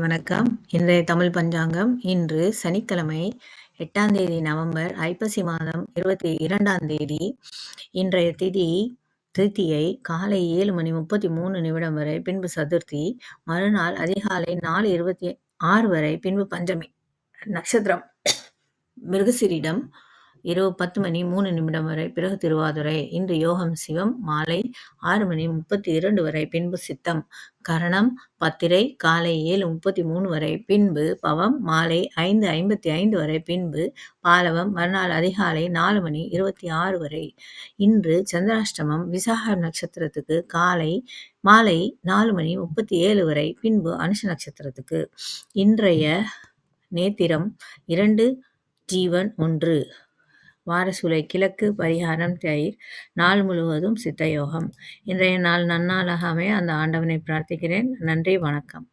வணக்கம். இன்றைய தமிழ் பஞ்சாங்கம் இன்று சனிக்கிழமை எட்டாம் தேதி நவம்பர் ஐப்பசி மாதம் இருபத்தி இரண்டாம் தேதி. இன்றைய திதி திருத்தியை காலை ஏழு மணி முப்பத்தி மூணு நிமிடம் வரை பின்பு சதுர்த்தி மறுநாள் அதிகாலை நாலு இருபத்தி ஆறு வரை பின்பு பஞ்சமி நட்சத்திரம் மிருகசிரிடம் இரவு பத்து மணி மூணு நிமிடம் வரை. பிறகு திருவாதுரை. இன்று யோகம் சிவம். மாலை ஆறு மணி முப்பத்தி இரண்டு வரை. பின்பு சித்தம். கரணம் பத்திரை காலை ஏழு முப்பத்தி மூணு வரை. பின்பு பவம். மாலை ஐந்து ஐம்பத்தி ஐந்து வரை. பின்பு பாலவம். மறுநாள் அதிகாலை நாலு மணி இருபத்தி ஆறு வரை. இன்று சந்திராஷ்டமம். விசாக நட்சத்திரத்துக்கு காலை மாலை நாலு மணி முப்பத்தி ஏழு வரை. பின்பு அனுஷ நட்சத்திரத்துக்கு. இன்றைய நேத்திரம் இரண்டு ஜீவன் ஒன்று. வாரசூலை கிழக்கு பரிகாரம் தயிர் நாள் முழுவதும் சித்தயோகம். இன்றைய நாள் நன்னாளாக அமைய அந்த ஆண்டவனை பிரார்த்திக்கிறேன். நன்றி வணக்கம்.